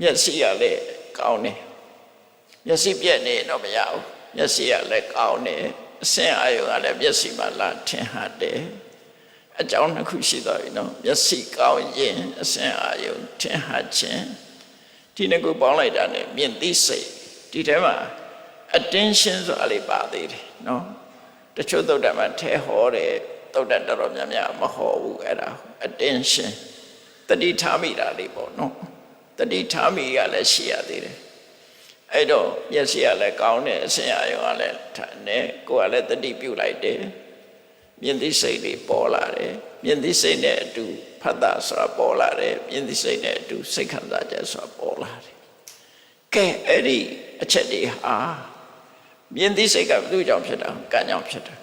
မျက်စိကလည်းကောင်းတယ်မျက်စိပြက်နေရင်တော့မရဘူးမျက်စိကလည်းကောင်းတယ်အစင်အာယုံကလည်းမျက်စိမှာလာထင်ဟတ်တယ်အကြောင်းနှစ်ခုရှိသွားပြီနော်မျက်စိကောင်းရင်အစင်အာယုံထင်ဟတ်ခြင်းဒီနှစ်ခုပေါင်းလိုက်တာ ਨੇ မြင်သိစိတ်ဒီထဲမှာ attention ဆိုတာလေးပါသေးတယ်နော်တချို့သုတ်တမှာထဲဟောတယ်သုတ်တတော်တော်များများမဟောဘူးအဲ့ဒါ attention တတိထားမိတာလေးပေါ့နော် တတိထားမိကလည်းရှိရသေးတယ်အဲ့တော့မျက်စိကလည်းကောင်းတယ်အစင်အရောကလည်းထိုင်တယ်ကိုယ်ကလည်းတတိပြုတ်လိုက်တယ်မြင်သိစိတ်လေးပေါ်လာတယ်မြင်သိစိတ်နဲ့အတူဖတ်တာဆိုတာပေါ်လာတယ်မြင်သိစိတ်နဲ့အတူစိတ်ခံစားချက်ဆိုတာပေါ်လာတယ်ကဲအဲ့ဒီအချက်တွေဟာမြင်သိစိတ်ကဘယ်သူကြောင့်ဖြစ်တာကံကြောင့်ဖြစ်တာ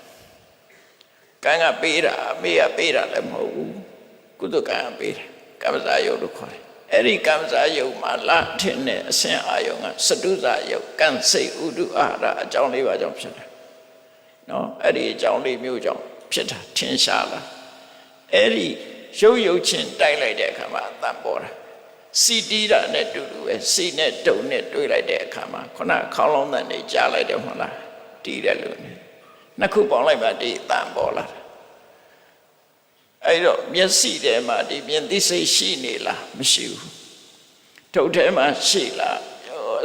ကံကပေးတာအမေကပေးတာလည်းမဟုတ်ဘူးကုသကံကပေးတယ်ကမ္မဇာယုတ်လို့ခေါ်တယ် အဲ့ဒီကမ္မဇာယုတ်မှာလာထင်တဲ့အဆင်အာယုံကစတုဇာယုတ်ကံစိတ်ဥဒုအာဟာရအကြောင်းလေးပါကြောင့်ဖြစ်တာနော်အဲ့ဒီအကြောင်းလေးမျိုးကြောင့်ဖြစ်တာထင်ရှားလာအဲ့ဒီရုပ်ရုပ်ချင်းတိုက်လိုက်တဲ့အခါမှာအတန်ပေါ်တာစီတီးတာနဲ့တူတူပဲစီနဲ့တုံနဲ့တွေးလိုက်တဲ့အခါမှာခုနခေါင်းလုံးတန်နေကြားလိုက်တယ်မဟုတ်လားတီးတယ်လို့နှစ်ခုပေါင်းလိုက်မှဒီအတန်ပေါ်လာတာ အဲ့တော့မျက်စိထဲမှာဒီမြင်သိစိတ်ရှိနေလားမရှိဘူးထုတ်ထဲမှာရှိလား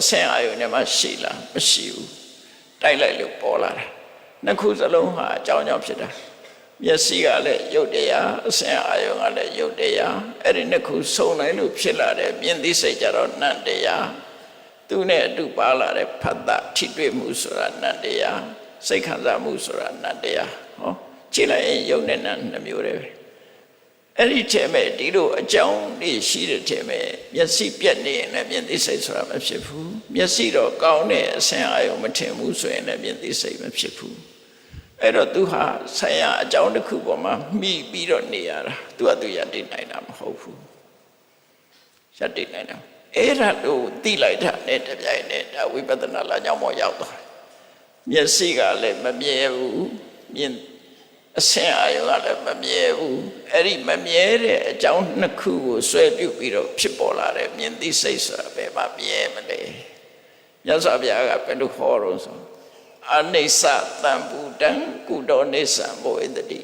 အဆင်အာယုန်ထဲမှာရှိလားမရှိဘူးတိုက်လိုက်လို့ပေါ်လာတာနှစ်ခုစလုံးဟာအကြောင်းကြောင့်ဖြစ်တာမျက်စိကလည်းရုပ်တရားအဆင်အာယုန်ကလည်းရုပ်တရားအဲ့ဒီနှစ်ခုစုံနိုင်လို့ဖြစ်လာတယ်မြင်သိစိတ်ကြတော့နတ်တရားသူနဲ့အတူပါလာတဲ့ဖတ်တာထိတွေ့မှုဆိုတာနတ်တရားစိတ်ခံစားမှုဆိုတာနတ်တရားဟောကြည့်လိုက်ရင်ရုပ်နဲ့နတ်နှစ်မျိုးတည်းပဲ အဲ့ဒီထဲမဲ့ဒီလိုအကြောင်းလေးရှိတဲ့ထဲမဲ့မျက်စိပြက်နေရင်လည်းမျက်သိစိတ်ဆိုတာမဖြစ်ဘူးမျက်စိတော့ကောင်းတဲ့အဆင်အာရုံမထင်ဘူးဆိုရင်လည်းမျက်သိစိတ်မဖြစ်ဘူးအဲ့တော့သူဟာဆရာအကြောင်းတစ်ခုပေါ်မှာမိပြီးတော့နေရတာသူကသူရတည်နိုင်တာမဟုတ်ဘူးရတည်နိုင်တာအဲ့ဒါလို့သိလိုက်တာနဲ့တပြိုင်နက်ဒါဝိပဿနာလမ်းကြောင်းပေါ်ရောက်သွားတယ်မျက်စိကလည်းမမြဲဘူးမြင် အဆင်အာရုံကလည်းမမြဲဘူးအဲ့ဒီမမြဲတဲ့အကြောင်းနှစ်ခုကိုဆွဲပြုတ်ပြီးတော့ဖြစ်ပေါ်လာတဲ့မြင်သိစိတ်ဆိုတာဘယ်မှာမြဲမလဲမြတ်စွာဘုရားကဘယ်လိုဟောတော့ဆိုအနိစ္စတံပူတံကုတောနိစ္စံဘောဣတတိ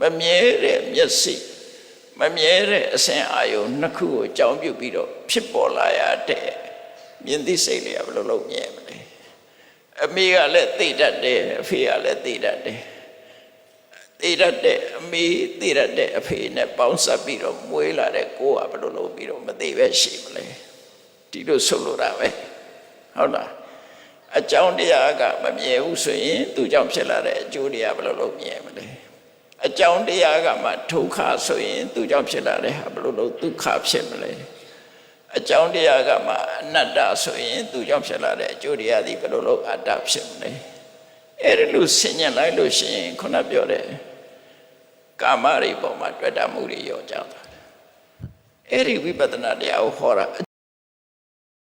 မမြဲတဲ့မျက်စိမမြဲတဲ့အဆင်အာရုံနှစ်ခုကိုအကြောင်းပြုတ်ပြီးတော့ဖြစ်ပေါ်လာရတဲ့မြင်သိစိတ်လေးကဘယ်လိုလုပ်မြဲမလဲအမေကလည်းသိတတ်တယ်အဖေကလည်းသိတတ်တယ် သိရတဲ့အမေသိရတဲ့အဖေနဲ့ပေါင်းစပ်ပြီးတော့မွေးလာတဲ့ကိုကဘယ်လိုလုပ်ပြီးတော့မသိပဲရှိမလဲဒီလိုဆိုလိုတာပဲဟုတ်လားအကြောင်းတရားကမမြဲဘူးဆိုရင်သူကြောင့်ဖြစ်လာတဲ့အကျိုးတရားဘယ်လိုလုပ်မြဲမလဲအကြောင်းတရားကမှဒုက္ခဆိုရင်သူကြောင့်ဖြစ်လာတဲ့ဟာဘယ်လိုလုပ်ဒုက္ခဖြစ်မလဲအကြောင်းတရားကမှအနတ္တဆိုရင်သူကြောင့်ဖြစ်လာတဲ့အကျိုးတရားဒီဘယ်လိုလုပ်အတ္တဖြစ်မလဲ အဲ့ဒီလိုဆင်ញံလိုက်လို့ရှိရင်ခုနပြောတဲ့ကာမတွေပေါ်မှာတွေ့တာမှုတွေရောကြသွားတယ်အဲ့ဒီဝိပဿနာတရားကိုဟောတာအ